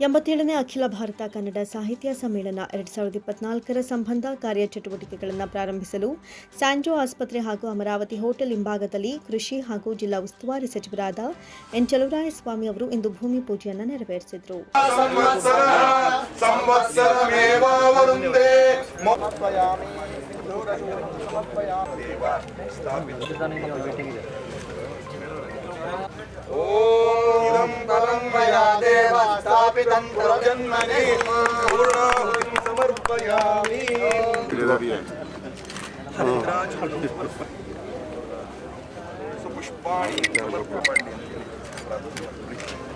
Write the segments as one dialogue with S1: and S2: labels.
S1: ಎಂಬತ್ತೇಳನೇ ಅಖಿಲ ಭಾರತ ಕನ್ನಡ ಸಾಹಿತ್ಯ ಸಮ್ಮೇಳನ ಎರಡು ಸಾವಿರದ ಇಪ್ಪತ್ನಾಲ್ಕರ ಸಂಬಂಧ ಕಾರ್ಯಚಟುವಟಿಕೆಗಳನ್ನು ಪ್ರಾರಂಭಿಸಲು ಸ್ಯಾಂಜೋ ಆಸ್ಪತ್ರೆ ಹಾಗೂ ಅಮರಾವತಿ ಹೋಟೆಲ್ ಹಿಂಭಾಗದಲ್ಲಿ ಕೃಷಿ ಹಾಗೂ ಜಿಲ್ಲಾ ಉಸ್ತುವಾರಿ ಸಚಿವರಾದ ಎನ್ ಚಲುವರಾಯಸ್ವಾಮಿ ಅವರು ಇಂದು ಭೂಮಿ ಪೂಜೆಯನ್ನು ನೆರವೇರಿಸಿದರು.
S2: ಓಂ ಪರಂ ಮಯಾ ದೇವ ಸ್ಥಾಪಿತಂ ಪುರಜನ್ಮನಿ ಪೂರ್ಣಾಹುತಿಂ ಸಮರ್ಪಯಾಮಿ ಪುಷ್ಪಾಣಿ ಸಮರ್ಪಯಾಮಿ ಓಂ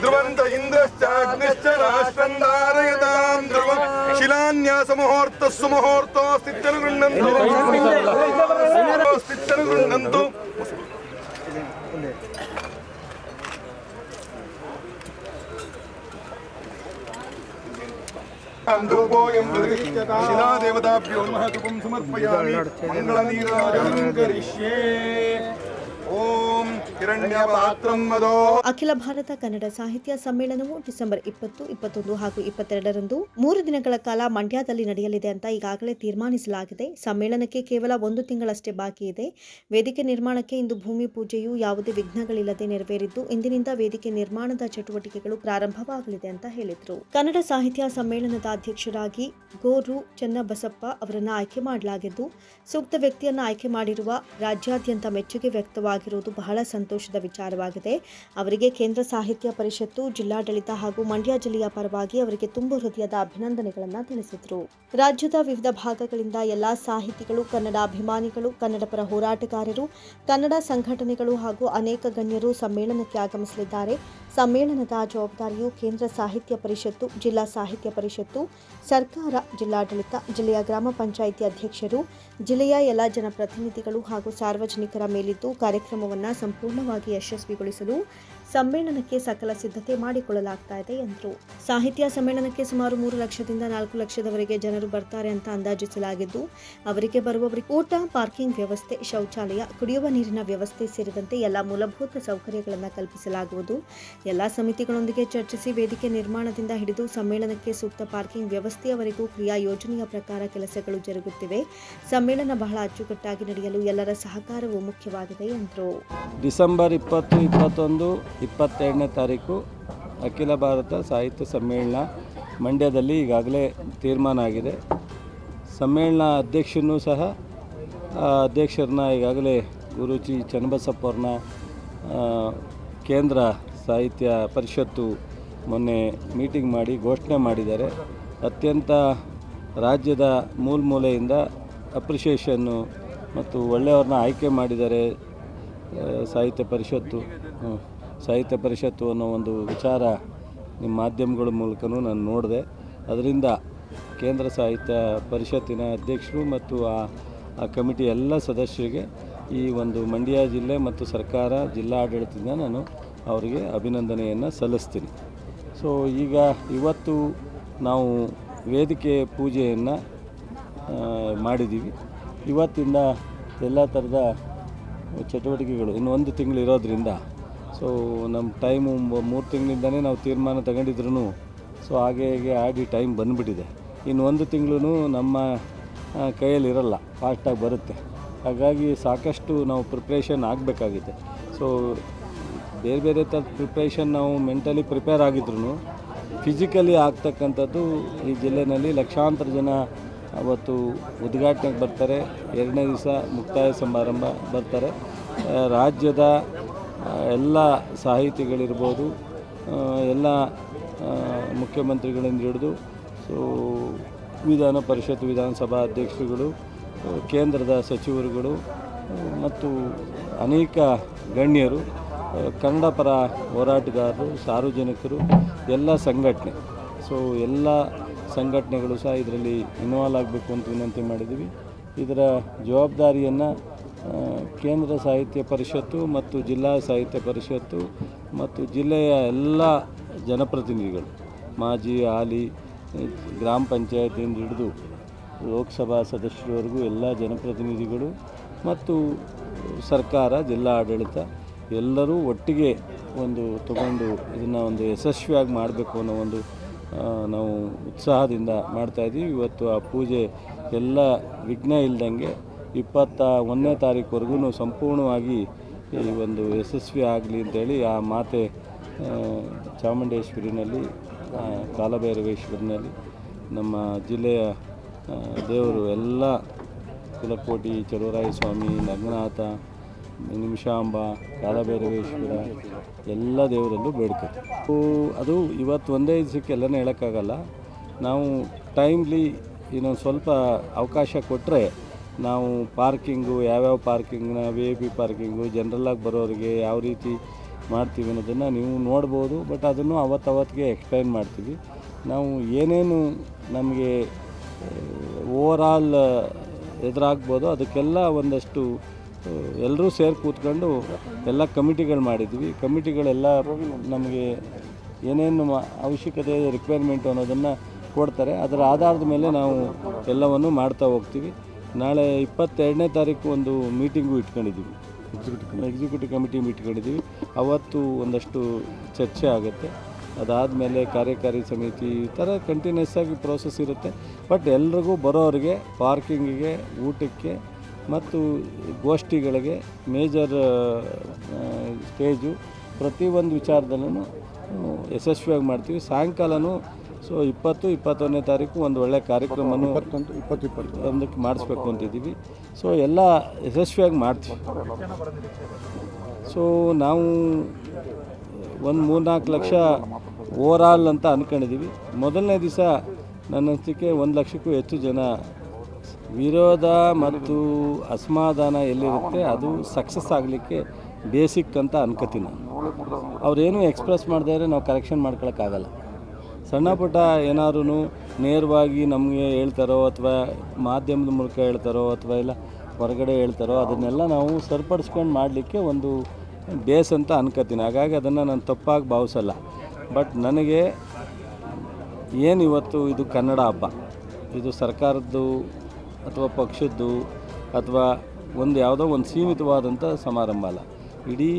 S2: ಧ್ರುವಂತ ಇಂದ್ರಶ್ಚಾಗ್ನಿಶ್ಚ ರಾಷ್ಟ್ರಂ ಧ್ರುವ. ಶಿಲಾನ್ಯಾಸ ಮುಹೂರ್ತ ಸುಮುಹೂರ್ತೋ ಸ್ಥಿತ್ಯನು ಗೃಹಂತು ಸ್ಥಿತ್ಯನು ಗೃಹಂತು ಶಿಲಾದೇವತಾಭ್ಯೋ ಧೂಪಂ ಸಮರ್ಪಯಾಮಿ ಮಂಗಳನೀರಾಜನಂ ಕರಿಷ್ಯೇ
S1: ಅಖಿಲ ಭಾರತ ಕನ್ನಡ ಸಾಹಿತ್ಯ ಸಮ್ಮೇಳನವು ಡಿಸೆಂಬರ್ ಇಪ್ಪತ್ತು, ಇಪ್ಪತ್ತೊಂದು ಹಾಗೂ ಇಪ್ಪತ್ತೆರಡರಂದು ಮೂರು ದಿನಗಳ ಕಾಲ ಮಂಡ್ಯದಲ್ಲಿ ನಡೆಯಲಿದೆ ಅಂತ ಈಗಾಗಲೇ ತೀರ್ಮಾನಿಸಲಾಗಿದೆ. ಸಮ್ಮೇಳನಕ್ಕೆ ಕೇವಲ ಒಂದು ತಿಂಗಳಷ್ಟೇ ಬಾಕಿ ಇದೆ. ವೇದಿಕೆ ನಿರ್ಮಾಣಕ್ಕೆ ಇಂದು ಭೂಮಿ ಪೂಜೆಯು ಯಾವುದೇ ವಿಘ್ನಗಳಿಲ್ಲದೆ ನೆರವೇರಿದ್ದು, ಇಂದಿನಿಂದ ವೇದಿಕೆ ನಿರ್ಮಾಣದ ಚಟುವಟಿಕೆಗಳು ಪ್ರಾರಂಭವಾಗಲಿದೆ ಅಂತ ಹೇಳಿದರು. ಕನ್ನಡ ಸಾಹಿತ್ಯ ಸಮ್ಮೇಳನದ ಅಧ್ಯಕ್ಷರಾಗಿ ಗೋರು ಚನ್ನಬಸಪ್ಪ ಅವರನ್ನು ಆಯ್ಕೆ ಮಾಡಲಾಗಿದ್ದು, ಸೂಕ್ತ ವ್ಯಕ್ತಿಯನ್ನು ಆಯ್ಕೆ ಮಾಡಿರುವ ರಾಜ್ಯಾದ್ಯಂತ ಮೆಚ್ಚುಗೆ ವ್ಯಕ್ತವಾಗಿರುವುದು ಬಹಳ ಸಂತೋಷದ ವಿಚಾರವಾಗಿದೆ. ಅವರಿಗೆ ಕೇಂದ್ರ ಸಾಹಿತ್ಯ ಪರಿಷತ್ತು, ಜಿಲ್ಲಾಡಳಿತ ಹಾಗೂ ಮಂಡ್ಯ ಜಿಲ್ಲೆಯ ಪರವಾಗಿ ಅವರಿಗೆ ತುಂಬು ಹೃದಯದ ಅಭಿನಂದನೆಗಳನ್ನು ತಿಳಿಸಿದರು. ರಾಜ್ಯದ ವಿವಿಧ ಭಾಗಗಳಿಂದ ಎಲ್ಲಾ ಸಾಹಿತಿಗಳು, ಕನ್ನಡ ಅಭಿಮಾನಿಗಳು ಕನ್ನಡ ಪರ ಹೋರಾಟಗಾರರು, ಕನ್ನಡ ಸಂಘಟನೆಗಳು ಹಾಗೂ ಅನೇಕ ಗಣ್ಯರು ಸಮ್ಮೇಳನಕ್ಕೆ ಆಗಮಿಸಲಿದ್ದಾರೆ. ಸಮ್ಮೇಳನದ ಜವಾಬ್ದಾರಿಯು ಕೇಂದ್ರ ಸಾಹಿತ್ಯ ಪರಿಷತ್ತು, ಜಿಲ್ಲಾ ಸಾಹಿತ್ಯ ಪರಿಷತ್ತು, ಸರ್ಕಾರ, ಜಿಲ್ಲಾಡಳಿತ, ಜಿಲ್ಲೆಯ ಗ್ರಾಮ ಪಂಚಾಯಿತಿ ಅಧ್ಯಕ್ಷರು, ಜಿಲ್ಲೆಯ ಎಲ್ಲ ಜನಪ್ರತಿನಿಧಿಗಳು ಹಾಗೂ ಸಾರ್ವಜನಿಕರ ಮೇಲಿದ್ದು ಕಾರ್ಯಕ್ರಮವನ್ನು ಸಂಪೂರ್ಣವಾಗಿ ಯಶಸ್ವಿಗೊಳಿಸಲು ಸಮ್ಮೇಳನಕ್ಕೆ ಸಕಲ ಸಿದ್ಧತೆ ಮಾಡಿಕೊಳ್ಳಲಾಗ್ತಾ ಇದೆ ಎಂದರು. ಸಾಹಿತ್ಯ ಸಮ್ಮೇಳನಕ್ಕೆ ಸುಮಾರು ಮೂರು ಲಕ್ಷದಿಂದ ನಾಲ್ಕು ಲಕ್ಷದವರೆಗೆ ಜನರು ಬರ್ತಾರೆ ಅಂತ ಅಂದಾಜಿಸಲಾಗಿದ್ದು, ಅವರಿಗೆ ಬರುವವರಿಗೆ ಊಟ, ಪಾರ್ಕಿಂಗ್ ವ್ಯವಸ್ಥೆ, ಶೌಚಾಲಯ, ಕುಡಿಯುವ ನೀರಿನ ವ್ಯವಸ್ಥೆ ಸೇರಿದಂತೆ ಎಲ್ಲ ಮೂಲಭೂತ ಸೌಕರ್ಯಗಳನ್ನು ಕಲ್ಪಿಸಲಾಗುವುದು. ಎಲ್ಲ ಸಮಿತಿಗಳೊಂದಿಗೆ ಚರ್ಚಿಸಿ ವೇದಿಕೆ ನಿರ್ಮಾಣದಿಂದ ಹಿಡಿದು ಸಮ್ಮೇಳನಕ್ಕೆ ಸೂಕ್ತ ಪಾರ್ಕಿಂಗ್ ವ್ಯವಸ್ಥೆಯವರೆಗೂ ಕ್ರಿಯಾ ಯೋಜನೆಯ ಪ್ರಕಾರ ಕೆಲಸಗಳು ಜರುಗುತ್ತಿವೆ. ಸಮ್ಮೇಳನ ಬಹಳ ಅಚ್ಚುಕಟ್ಟಾಗಿ ನಡೆಯಲು ಎಲ್ಲರ ಸಹಕಾರವು ಮುಖ್ಯವಾಗಿದೆ ಎಂದರು.
S3: ಡಿಸೆಂಬರ್ ಇಪ್ಪತ್ತು, ಇಪ್ಪತ್ತೊಂದು ಇಪ್ಪತ್ತೆರಡನೇ ತಾರೀಕು ಅಖಿಲ ಭಾರತ ಸಾಹಿತ್ಯ ಸಮ್ಮೇಳನ ಮಂಡ್ಯದಲ್ಲಿ ಈಗಾಗಲೇ ತೀರ್ಮಾನ ಆಗಿದೆ. ಸಮ್ಮೇಳನ ಅಧ್ಯಕ್ಷನೂ ಸಹ ಅಧ್ಯಕ್ಷರನ್ನ ಈಗಾಗಲೇ ಗುರುಚಿ ಚನ್ನಬಸಪ್ಪ ಅವ್ರನ್ನ ಕೇಂದ್ರ ಸಾಹಿತ್ಯ ಪರಿಷತ್ತು ಮೊನ್ನೆ ಮೀಟಿಂಗ್ ಮಾಡಿ ಘೋಷಣೆ ಮಾಡಿದ್ದಾರೆ. ಅತ್ಯಂತ ರಾಜ್ಯದ ಮೂಲ ಮೂಲೆಯಿಂದ ಅಪ್ರಿಷಿಯೇಷನ್ನು ಮತ್ತು ಒಳ್ಳೆಯವ್ರನ್ನ ಆಯ್ಕೆ ಮಾಡಿದ್ದಾರೆ ಸಾಹಿತ್ಯ ಪರಿಷತ್ತು. ಹ್ಮ್. ಸಾಹಿತ್ಯ ಪರಿಷತ್ತು ಅನ್ನೋ ಒಂದು ವಿಚಾರ ನಿಮ್ಮ ಮಾಧ್ಯಮಗಳ ಮೂಲಕನೂ ನಾನು ನೋಡಿದೆ. ಅದರಿಂದ ಕೇಂದ್ರ ಸಾಹಿತ್ಯ ಪರಿಷತ್ತಿನ ಅಧ್ಯಕ್ಷರು ಮತ್ತು ಆ ಆ ಕಮಿಟಿ ಎಲ್ಲ ಸದಸ್ಯರಿಗೆ ಈ ಒಂದು ಮಂಡ್ಯ ಜಿಲ್ಲೆ ಮತ್ತು ಸರ್ಕಾರ ಜಿಲ್ಲಾ ಆಡಳಿತದಿಂದ ನಾನು ಅವರಿಗೆ ಅಭಿನಂದನೆಯನ್ನು ಸಲ್ಲಿಸ್ತೀನಿ. ಸೊ ಈಗ ಇವತ್ತು ನಾವು ವೇದಿಕೆ ಪೂಜೆಯನ್ನು ಮಾಡಿದ್ದೀವಿ. ಇವತ್ತಿಂದ ಎಲ್ಲ ಥರದ ಚಟುವಟಿಕೆಗಳು ಇನ್ನೊಂದು ತಿಂಗಳು ಇರೋದ್ರಿಂದ ಸೊ ನಮ್ಮ ಟೈಮು ಮೂರು ತಿಂಗಳಿಂದನೇ ನಾವು ತೀರ್ಮಾನ ತಗೊಂಡಿದ್ರು ಸೊ ಹಾಗೆ ಹೀಗೆ ಆಡಿ ಟೈಮ್ ಬಂದುಬಿಟ್ಟಿದೆ. ಇನ್ನು ಒಂದು ತಿಂಗಳು ನಮ್ಮ ಕೈಯಲ್ಲಿರಲ್ಲ ಫಾಸ್ಟಾಗಿ ಬರುತ್ತೆ. ಹಾಗಾಗಿ ಸಾಕಷ್ಟು ನಾವು ಪ್ರಿಪ್ರೇಷನ್ ಆಗಬೇಕಾಗಿದೆ ಸೊ ಬೇರೆ ಬೇರೆ ಥರದ ಪ್ರಿಪ್ರೇಷನ್ ನಾವು ಮೆಂಟಲಿ ಪ್ರಿಪೇರ್ ಆಗಿದ್ರು ಫಿಸಿಕಲಿ ಆಗ್ತಕ್ಕಂಥದ್ದು ಈ ಜಿಲ್ಲೆಯಲ್ಲಿ ಲಕ್ಷಾಂತರ ಜನ ಅವತ್ತು ಉದ್ಘಾಟನೆಗೆ ಬರ್ತಾರೆ. ಎರಡನೇ ದಿವಸ ಮುಕ್ತಾಯ ಸಮಾರಂಭ ಬರ್ತಾರೆ. ರಾಜ್ಯದ ಎಲ್ಲ ಸಾಹಿತಿಗಳಿರ್ಬೋದು ಎಲ್ಲ ಮುಖ್ಯಮಂತ್ರಿಗಳಿಂದ ಹಿಡಿದು, ಸೊ, ವಿಧಾನ ಪರಿಷತ್, ವಿಧಾನಸಭಾ ಅಧ್ಯಕ್ಷರುಗಳು ಕೇಂದ್ರದ ಸಚಿವರುಗಳು ಮತ್ತು ಅನೇಕ ಗಣ್ಯರು ಕನ್ನಡ ಪರ ಹೋರಾಟಗಾರರು, ಸಾರ್ವಜನಿಕರು, ಎಲ್ಲ ಸಂಘಟನೆ. ಸೊ, ಎಲ್ಲ ಸಂಘಟನೆಗಳು ಸಹ ಇದರಲ್ಲಿ ಇನ್ವಾಲ್ವ್ ಆಗಬೇಕು ಅಂತ ವಿನಂತಿ ಮಾಡಿದ್ದೀವಿ. ಇದರ ಜವಾಬ್ದಾರಿಯನ್ನು ಕೇಂದ್ರ ಸಾಹಿತ್ಯ ಪರಿಷತ್ತು ಮತ್ತು ಜಿಲ್ಲಾ ಸಾಹಿತ್ಯ ಪರಿಷತ್ತು ಮತ್ತು ಜಿಲ್ಲೆಯ ಎಲ್ಲ ಜನಪ್ರತಿನಿಧಿಗಳು, ಮಾಜಿ, ಹಾಲಿ, ಗ್ರಾಮ ಪಂಚಾಯತಿಯಿಂದ ಹಿಡಿದು ಲೋಕಸಭಾ ಸದಸ್ಯರವರೆಗೂ ಎಲ್ಲ ಜನಪ್ರತಿನಿಧಿಗಳು ಮತ್ತು ಸರ್ಕಾರ ಜಿಲ್ಲಾ ಆಡಳಿತ ಎಲ್ಲರೂ ಒಟ್ಟಿಗೆ ಒಂದು ತಗೊಂಡು ಇದನ್ನು ಒಂದು ಯಶಸ್ವಿಯಾಗಿ ಮಾಡಬೇಕು ಅನ್ನೋ ಒಂದು ನಾವು ಉತ್ಸಾಹದಿಂದ ಮಾಡ್ತಾಯಿದ್ದೀವಿ ಇವತ್ತು ಆ ಪೂಜೆ ಎಲ್ಲ ವಿಘ್ನ ಇಲ್ದಂಗೆ ಇಪ್ಪತ್ತ ಒಂದನೇ ತಾರೀಕುವರೆಗೂ ಸಂಪೂರ್ಣವಾಗಿ ಈ ಒಂದು ಯಶಸ್ವಿ ಆಗಲಿ ಅಂತೇಳಿ ಆ ಮಾತೆ ಚಾಮುಂಡೇಶ್ವರಿನಲ್ಲಿ ಕಾಲಭೈರವೇಶ್ವರಿನಲ್ಲಿ ನಮ್ಮ ಜಿಲ್ಲೆಯ ದೇವರು ಎಲ್ಲ ಕುಲಕೋಟಿ, ಚಲುವರಾಯ ಸ್ವಾಮಿ, ನಗ್ನಾಥ, ನಿಮಿಷಾಂಬ, ಕಾಲಭೈರವೇಶ್ವರ ಎಲ್ಲ ದೇವರಲ್ಲೂ ಬೇಡ್ಕೊತೀವಿ ಅದು- ಅದು ಇವತ್ತು ಒಂದೇ ದಿವಸಕ್ಕೆ ಎಲ್ಲನೂ ಹೇಳೋಕ್ಕಾಗಲ್ಲ. ನಾವು ಟೈಮ್ಲಿ ಇನ್ನೊಂದು ಸ್ವಲ್ಪ ಅವಕಾಶ ಕೊಟ್ಟರೆ ನಾವು ಪಾರ್ಕಿಂಗು, ಯಾವ್ಯಾವ ಪಾರ್ಕಿಂಗ್ನ ವಿ ಐ ಪಿ ಪಾರ್ಕಿಂಗು ಜನ್ರಲ್ಲಾಗಿ ಬರೋರಿಗೆ ಯಾವ ರೀತಿ ಮಾಡ್ತೀವಿ ಅನ್ನೋದನ್ನು ನೀವು ನೋಡ್ಬೋದು ಬಟ್ ಅದನ್ನು ಅವತ್ತವತ್ತಿಗೆ ಎಕ್ಸ್ಪ್ಲೈನ್ ಮಾಡ್ತೀವಿ. ನಾವು ಏನೇನು ನಮಗೆ ಓವರಾಲ್ ಎದುರಾಗ್ಬೋದು, ಅದಕ್ಕೆಲ್ಲ ಒಂದಷ್ಟು ಎಲ್ಲರೂ ಸೇರಿ ಕೂತ್ಕೊಂಡು ಎಲ್ಲ ಕಮಿಟಿಗಳು ಮಾಡಿದ್ವಿ. ಕಮಿಟಿಗಳೆಲ್ಲ ನಮಗೆ ಏನೇನು ಅವಶ್ಯಕತೆ ರಿಕ್ವೈರ್ಮೆಂಟು ಅನ್ನೋದನ್ನು ಕೊಡ್ತಾರೆ. ಅದರ ಆಧಾರದ ಮೇಲೆ ನಾವು ಎಲ್ಲವನ್ನು ಮಾಡ್ತಾ ಹೋಗ್ತೀವಿ. ನಾಳೆ ಇಪ್ಪತ್ತೆರಡನೇ ತಾರೀಕು ಒಂದು ಮೀಟಿಂಗು ಇಟ್ಕೊಂಡಿದ್ದೀವಿ. ಎಕ್ಸಿಕ್ಯೂಟಿವ್ ಕಮಿಟಿ ಇಟ್ಕೊಂಡಿದ್ದೀವಿ. ಅವತ್ತು ಒಂದಷ್ಟು ಚರ್ಚೆ ಆಗುತ್ತೆ. ಅದಾದಮೇಲೆ ಕಾರ್ಯಕಾರಿ ಸಮಿತಿ ಈ ಥರ ಕಂಟಿನ್ಯೂಸ್ ಆಗಿ ಪ್ರೋಸೆಸ್ ಇರುತ್ತೆ. ಬಟ್ ಎಲ್ರಿಗೂ ಬರೋರಿಗೆ ಪಾರ್ಕಿಂಗಿಗೆ ಊಟಕ್ಕೆ ಮತ್ತು ಗೋಷ್ಠಿಗಳಿಗೆ ಮೇಜರ್ ಸ್ಟೇಜು ಪ್ರತಿಯೊಂದು ವಿಚಾರದಲ್ಲೂ ಯಶಸ್ವಿಯಾಗಿ ಮಾಡ್ತೀವಿ. ಸಾಯಂಕಾಲನೂ ಸೊ ಇಪ್ಪತ್ತು ಇಪ್ಪತ್ತೊಂದನೇ ತಾರೀಕು ಒಂದು ಒಳ್ಳೆಯ ಕಾರ್ಯಕ್ರಮನೂ
S2: ಇಪ್ಪತ್ತು ಇಪ್ಪತ್ತು
S3: ಒಂದಕ್ಕೆ ಮಾಡಿಸ್ಬೇಕು ಅಂತಿದ್ದೀವಿ. ಸೊ ಎಲ್ಲ ಯಶಸ್ವಿಯಾಗಿ ಮಾಡ್ತೀವಿ. ಸೊ ನಾವು ಒಂದು ಮೂರ್ನಾಲ್ಕು ಲಕ್ಷ ಓವರಾಲ್ ಅಂತ ಅಂದ್ಕೊಂಡಿದ್ದೀವಿ ಮೊದಲನೇ ದಿವಸ ನನ್ನ ಅನಿಸಿಕೆ ಒಂದು ಲಕ್ಷಕ್ಕೂ ಹೆಚ್ಚು ಜನ ವಿರೋಧ ಮತ್ತು ಅಸಮಾಧಾನ ಎಲ್ಲಿರುತ್ತೆ ಅದು ಸಕ್ಸಸ್ ಆಗಲಿಕ್ಕೆ ಬೇಸಿಕ್ ಅಂತ ಅನ್ಕೋತೀನಿ ನಾನು. ಅವ್ರೇನು ಎಕ್ಸ್ಪ್ರೆಸ್ ಮಾಡಿದ್ರೆ ನಾವು ಕರೆಕ್ಷನ್ ಮಾಡ್ಕೊಳಕ್ಕಾಗಲ್ಲ. ಸಣ್ಣ ಪುಟ್ಟ ಏನಾದ್ರೂ ನೇರವಾಗಿ ನಮಗೆ ಹೇಳ್ತಾರೋ ಅಥವಾ ಮಾಧ್ಯಮದ ಮೂಲಕ ಹೇಳ್ತಾರೋ ಅಥವಾ ಇಲ್ಲ ಹೊರಗಡೆ ಹೇಳ್ತಾರೋ ಅದನ್ನೆಲ್ಲ ನಾವು ಸರಿಪಡಿಸ್ಕೊಂಡು ಮಾಡಲಿಕ್ಕೆ ಒಂದು ಬೇಸ್ ಅಂತ ಅನ್ಕೋತೀನಿ. ಹಾಗಾಗಿ ಅದನ್ನು ನಾನು ತಪ್ಪಾಗಿ ಭಾವಿಸಲ್ಲ. ಬಟ್ ನನಗೆ ಏನು ಇವತ್ತು ಇದು ಕನ್ನಡ ಹಬ್ಬ? ಇದು ಸರ್ಕಾರದ್ದು ಅಥವಾ ಪಕ್ಷದ್ದು ಅಥವಾ ಒಂದು ಯಾವುದೋ ಒಂದು ಸೀಮಿತವಾದಂಥ ಸಮಾರಂಭ ಅಲ್ಲ. ಇಡೀ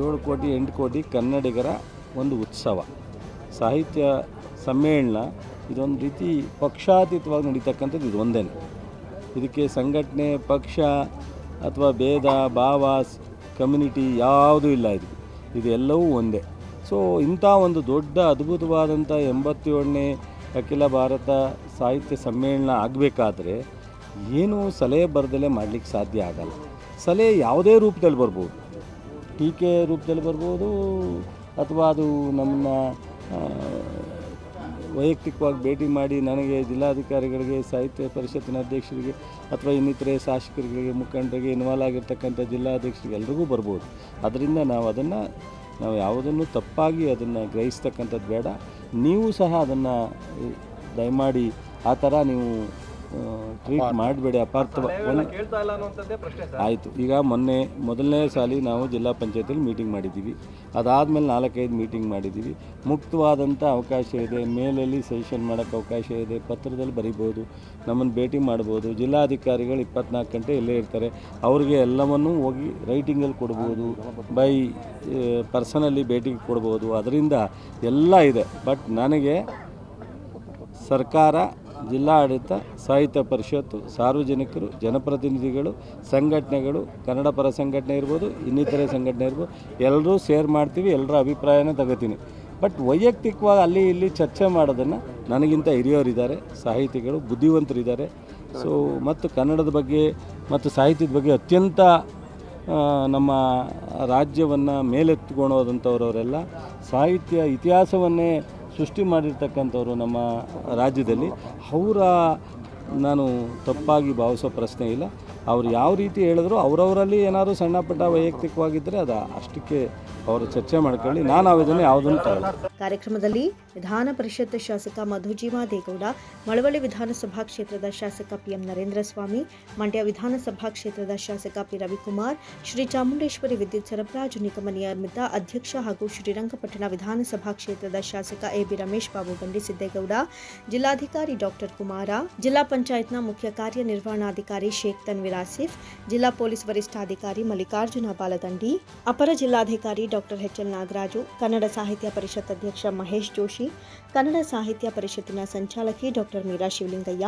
S3: ಏಳು ಕೋಟಿ, ಎಂಟು ಕೋಟಿ ಕನ್ನಡಿಗರ ಒಂದು ಉತ್ಸವ. ಸಾಹಿತ್ಯ ಸಮ್ಮೇಳನ ಇದೊಂದು ರೀತಿ ಪಕ್ಷಾತೀತವಾಗಿ ನಡೀತಕ್ಕಂಥದ್ದು ಇದು ಒಂದೇ ಇದಕ್ಕೆ ಸಂಘಟನೆ ಪಕ್ಷ ಅಥವಾ ಭೇದ ಭಾವ ಕಮ್ಯುನಿಟಿ ಯಾವುದೂ ಇಲ್ಲ ಇದು ಇದೆಲ್ಲವೂ ಒಂದೇ. ಸೊ ಇಂಥ ಒಂದು ದೊಡ್ಡ ಅದ್ಭುತವಾದಂಥ ಎಂಬತ್ತೇಳನೇ ಅಖಿಲ ಭಾರತ ಸಾಹಿತ್ಯ ಸಮ್ಮೇಳನ ಆಗಬೇಕಾದ್ರೆ ಏನೂ ಸಲಹೆ ಬರದಲ್ಲೇ ಮಾಡಲಿಕ್ಕೆ ಸಾಧ್ಯ ಆಗಲ್ಲ. ಸಲಹೆ ಯಾವುದೇ ರೂಪದಲ್ಲಿ ಬರ್ಬೋದು. ಟೀಕೆ ರೂಪದಲ್ಲಿ ಬರ್ಬೋದು ಅಥವಾ ಅದು ನಮ್ಮನ್ನ ಆ, ವೈಯಕ್ತಿಕವಾಗಿ ಭೇಟಿ ಮಾಡಿ ನನಗೆ ಜಿಲ್ಲಾಧಿಕಾರಿಗಳಿಗೆ, ಸಾಹಿತ್ಯ ಪರಿಷತ್ತಿನ ಅಧ್ಯಕ್ಷರಿಗೆ ಅಥವಾ ಇನ್ನಿತರೆ ಶಾಸಕರುಗಳಿಗೆ, ಮುಖಂಡರಿಗೆ ಇನ್ವಾಲ್ವ್ ಆಗಿರ್ತಕ್ಕಂಥ ಜಿಲ್ಲಾಧ್ಯಕ್ಷರಿಗೆ ಎಲ್ರಿಗೂ ಬರ್ಬೋದು. ಅದರಿಂದ ನಾವು ಅದನ್ನು, ನಾವು ಯಾವುದನ್ನು ತಪ್ಪಾಗಿ ಅದನ್ನು ಗ್ರಹಿಸ್ತಕ್ಕಂಥದ್ದು ಬೇಡ. ನೀವು ಸಹ ಅದನ್ನು, ದಯಮಾಡಿ ಆ ಥರ ನೀವು ಟ್ರೀಟ್ ಮಾಡಬೇಡಿ ಅಪಾರ್ಥ. ಆಯಿತು ಈಗ ಮೊನ್ನೆ ಮೊದಲನೇ ಸಾಲಿ ನಾವು ಜಿಲ್ಲಾ ಪಂಚಾಯತಿಯಲ್ಲಿ ಮೀಟಿಂಗ್ ಮಾಡಿದ್ದೀವಿ. ಅದಾದಮೇಲೆ ನಾಲ್ಕೈದು ಮೀಟಿಂಗ್ ಮಾಡಿದ್ದೀವಿ. ಮುಕ್ತವಾದಂಥ ಅವಕಾಶ ಇದೆ ಮೇಲಲ್ಲಿ ಸೆಷನ್ ಮಾಡೋಕ್ಕೆ ಅವಕಾಶ ಇದೆ ಪತ್ರದಲ್ಲಿ ಬರಿಬೋದು ನಮ್ಮನ್ನು ಭೇಟಿ ಮಾಡ್ಬೋದು. ಜಿಲ್ಲಾಧಿಕಾರಿಗಳು ಇಪ್ಪತ್ನಾಲ್ಕು ಗಂಟೆ ಇಲ್ಲೇ ಇರ್ತಾರೆ. ಅವರಿಗೆ ಎಲ್ಲವನ್ನೂ ಹೋಗಿ ರೈಟಿಂಗಲ್ಲಿ ಕೊಡ್ಬೋದು ಬೈ ಪರ್ಸನಲ್ಲಿ ಭೇಟಿ ಕೊಡ್ಬೋದು. ಅದರಿಂದ ಎಲ್ಲ ಇದೆ. ಬಟ್ ನನಗೆ ಸರ್ಕಾರ ಜಿಲ್ಲಾಡಳಿತ, ಸಾಹಿತ್ಯ ಪರಿಷತ್ತು, ಸಾರ್ವಜನಿಕರು, ಜನಪ್ರತಿನಿಧಿಗಳು, ಸಂಘಟನೆಗಳು, ಕನ್ನಡ ಪರ ಸಂಘಟನೆ ಇರ್ಬೋದು, ಇನ್ನಿತರೆ ಸಂಘಟನೆ ಇರ್ಬೋದು, ಎಲ್ಲರೂ ಶೇರ್ ಮಾಡ್ತೀವಿ, ಎಲ್ಲರ ಅಭಿಪ್ರಾಯನ ತಗೋತೀನಿ. ಬಟ್ ವೈಯಕ್ತಿಕವಾಗಿ ಅಲ್ಲಿ ಇಲ್ಲಿ ಚರ್ಚೆ ಮಾಡೋದನ್ನು ನನಗಿಂತ ಹಿರಿಯರಿದ್ದಾರೆ, ಸಾಹಿತಿಗಳು, ಬುದ್ಧಿವಂತರಿದ್ದಾರೆ. ಸೊ ಮತ್ತು ಕನ್ನಡದ ಬಗ್ಗೆ ಮತ್ತು ಸಾಹಿತ್ಯದ ಬಗ್ಗೆ ಅತ್ಯಂತ ನಮ್ಮ ರಾಜ್ಯವನ್ನು ಮೇಲೆತ್ತುಕೊಂಡೋದಂಥವ್ರವರೆಲ್ಲ ಸಾಹಿತ್ಯ ಇತಿಹಾಸವನ್ನೇ ಸೃಷ್ಟಿ ಮಾಡಿರ್ತಕ್ಕಂಥವ್ರು ನಮ್ಮ ರಾಜ್ಯದಲ್ಲಿ, ಅವರ ನಾನು ತಪ್ಪಾಗಿ ಭಾವಿಸೋ ಪ್ರಶ್ನೆ ಇಲ್ಲ. ಅವ್ರು ಯಾವ ರೀತಿ ಹೇಳಿದ್ರು, ಅವರವರಲ್ಲಿ ಏನಾದರೂ ಸಣ್ಣ ಪುಟ್ಟ ವೈಯಕ್ತಿಕವಾಗಿದ್ದರೆ ಅದು ಅಷ್ಟಕ್ಕೆ ಅವರು ಚರ್ಚೆ ಮಾಡ್ಕೊಳ್ಳಿ. ನಾನು ಆವೇದನೆ ಯಾವುದನ್ನು ತಗೊಳ್ಳಿ.
S1: ಕಾರ್ಯಕ್ರಮದಲ್ಲಿ ವಿಧಾನ ಪರಿಷತ್ ಶಾಸಕ ಮಧು ಜೀವಾದೇಗೌಡ ಮಳವಳ್ಳಿ ವಿಧಾನಸಭಾ ಕ್ಷೇತ್ರದ ಶಾಸಕ ಪಿಎಂ ನರೇಂದ್ರ ಸ್ವಾಮಿ, ಮಂಡ್ಯ ವಿಧಾನಸಭಾ ಕ್ಷೇತ್ರದ ಶಾಸಕ ಪಿ ರವಿಕುಮಾರ್, ಶ್ರೀ ಚಾಮುಂಡೇಶ್ವರಿ ವಿದ್ಯುತ್ ಸರಬರಾಜು ನಿಗಮ ನಿಯಮಿತ ಅಧ್ಯಕ್ಷ ಹಾಗೂ ಶ್ರೀರಂಗಪಟ್ಟಣ ವಿಧಾನಸಭಾ ಕ್ಷೇತ್ರದ ಶಾಸಕ ಎ ಬಿ ರಮೇಶ್ ಬಾಬು ಬಂಡಿಸಿದ್ದೇಗೌಡ ಜಿಲ್ಲಾಧಿಕಾರಿ ಡಾಕ್ಟರ್ ಕುಮಾರ, ಜಿಲ್ಲಾ ಪಂಚಾಯತ್ನ ಮುಖ್ಯ ಕಾರ್ಯನಿರ್ವಹಣಾಧಿಕಾರಿ ಶೇಖ್ ತನ್ವೀರ್ ಜಿಲ್ಲಾ ಪೊಲೀಸ್ ವರಿಷ್ಠಾಧಿಕಾರಿ ಮಲ್ಲಿಕಾರ್ಜುನ ಬಾಲದಂಡಿ ಅಪರ ಜಿಲ್ಲಾಧಿಕಾರಿ doctor H L Nagaraju, Kannada Sahitya Parishat ಅಧ್ಯಕ್ಷ ಮಹೇಶ್ ಜೋಶಿ, ಕನ್ನಡ ಸಾಹಿತ್ಯ ಪರಿಷತ್ತಿನ ಸಂಚಾಲಕಿ ಡಾಕ್ಟರ್ ಮೀರಾ ಶಿವಲಿಂಗಯ್ಯ,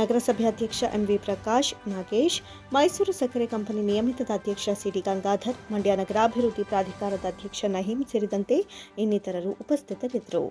S1: ನಗರಸಭೆ ಅಧ್ಯಕ್ಷ ಎಂವಿ ಪ್ರಕಾಶ್, ನಾಗೇಶ್, ಮೈಸೂರು ಸಕ್ಕರೆ ಕಂಪನಿ ನಿಯಮಿತದ ಅಧ್ಯಕ್ಷ ಸಿಡಿ ಗಂಗಾಧರ್, ಮಂಡ್ಯ ನಗರಾಭಿವೃದ್ಧಿ ಪ್ರಾಧಿಕಾರದ ಅಧ್ಯಕ್ಷ ನಹೀಂ ಸೇರಿದಂತೆ ಇನ್ನಿತರರು ಉಪಸ್ಥಿತರಿದ್ದರು.